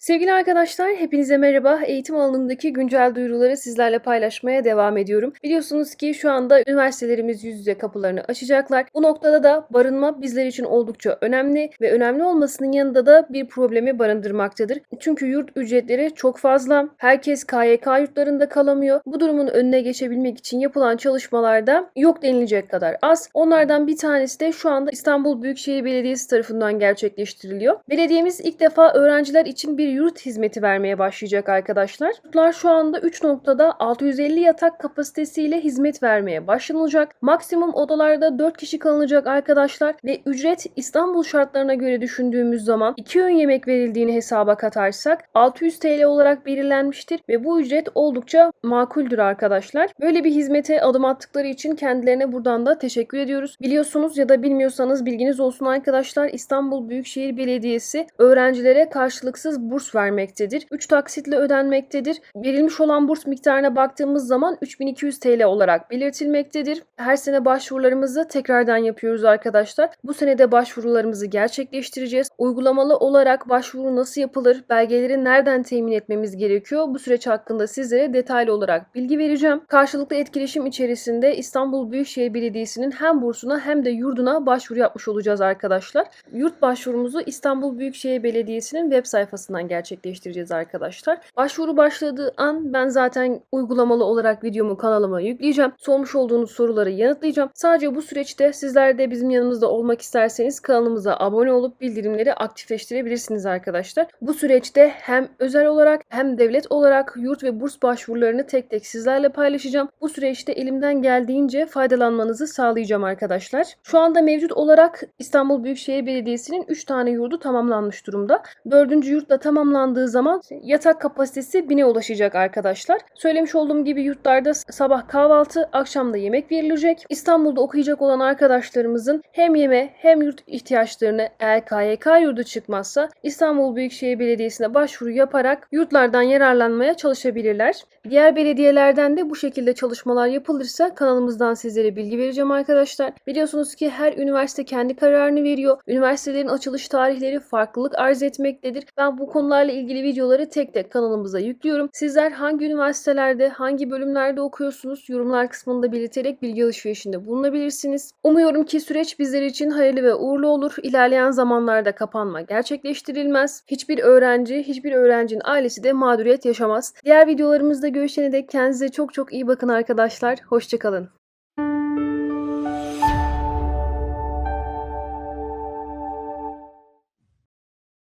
Sevgili arkadaşlar, hepinize merhaba. Eğitim alanındaki güncel duyuruları sizlerle paylaşmaya devam ediyorum. Biliyorsunuz ki şu anda üniversitelerimiz yüz yüze kapılarını açacaklar. Bu noktada da barınma bizler için oldukça önemli ve önemli olmasının yanında da bir problemi barındırmaktadır. Çünkü yurt ücretleri çok fazla. Herkes KYK yurtlarında kalamıyor. Bu durumun önüne geçebilmek için yapılan çalışmalarda yok denilecek kadar az. Onlardan bir tanesi de şu anda İstanbul Büyükşehir Belediyesi tarafından gerçekleştiriliyor. Belediyemiz ilk defa öğrenciler için bir yurt hizmeti vermeye başlayacak arkadaşlar. Yurtlar şu anda 3 noktada 650 yatak kapasitesiyle hizmet vermeye başlanılacak. Maksimum odalarda 4 kişi kalınacak arkadaşlar ve ücret İstanbul şartlarına göre düşündüğümüz zaman 2 öğün yemek verildiğini hesaba katarsak 600 TL olarak belirlenmiştir ve bu ücret oldukça makuldür arkadaşlar. Böyle bir hizmete adım attıkları için kendilerine buradan da teşekkür ediyoruz. Biliyorsunuz ya da bilmiyorsanız bilginiz olsun arkadaşlar İstanbul Büyükşehir Belediyesi öğrencilere karşılıksız burs vermektedir. 3 taksitle ödenmektedir. Verilmiş olan burs miktarına baktığımız zaman 3200 TL olarak belirtilmektedir. Her sene başvurularımızı tekrardan yapıyoruz arkadaşlar. Bu sene de başvurularımızı gerçekleştireceğiz. Uygulamalı olarak başvuru nasıl yapılır, belgeleri nereden temin etmemiz gerekiyor bu süreç hakkında sizlere detaylı olarak bilgi vereceğim. Karşılıklı etkileşim içerisinde İstanbul Büyükşehir Belediyesi'nin hem bursuna hem de yurduna başvuru yapmış olacağız arkadaşlar. Yurt başvurumuzu İstanbul Büyükşehir Belediyesi'nin web sayfasından gerçekleştireceğiz arkadaşlar. Başvuru başladığı an ben zaten uygulamalı olarak videomu kanalıma yükleyeceğim. Sormuş olduğunuz soruları yanıtlayacağım. Sadece bu süreçte sizler de bizim yanımızda olmak isterseniz kanalımıza abone olup bildirimleri aktifleştirebilirsiniz arkadaşlar. Bu süreçte hem özel olarak hem devlet olarak yurt ve burs başvurularını tek tek sizlerle paylaşacağım. Bu süreçte elimden geldiğince faydalanmanızı sağlayacağım arkadaşlar. Şu anda mevcut olarak İstanbul Büyükşehir Belediyesi'nin 3 tane yurdu tamamlanmış durumda. 4. yurt da tamamlandığı zaman yatak kapasitesi 1000'e ulaşacak arkadaşlar. Söylemiş olduğum gibi yurtlarda sabah kahvaltı, akşam da yemek verilecek. İstanbul'da okuyacak olan arkadaşlarımızın hem yeme hem yurt ihtiyaçlarını eğer KYK yurdu çıkmazsa İstanbul Büyükşehir Belediyesi'ne başvuru yaparak yurtlardan yararlanmaya çalışabilirler. Diğer belediyelerden de bu şekilde çalışmalar yapılırsa kanalımızdan sizlere bilgi vereceğim arkadaşlar. Biliyorsunuz ki her üniversite kendi kararını veriyor. Üniversitelerin açılış tarihleri farklılık arz etmektedir. Ben bu konularla ilgili videoları tek tek kanalımıza yüklüyorum. Sizler hangi üniversitelerde, hangi bölümlerde okuyorsunuz yorumlar kısmında belirterek bilgi alışverişinde bulunabilirsiniz. Umuyorum ki süreç bizler için hayırlı ve uğurlu olur. İlerleyen zamanlarda kapanma gerçekleştirilmez. Hiçbir öğrenci, hiçbir öğrencinin ailesi de mağduriyet yaşamaz. Diğer videolarımızda görüşene dek kendinize çok çok iyi bakın arkadaşlar. Hoşçakalın.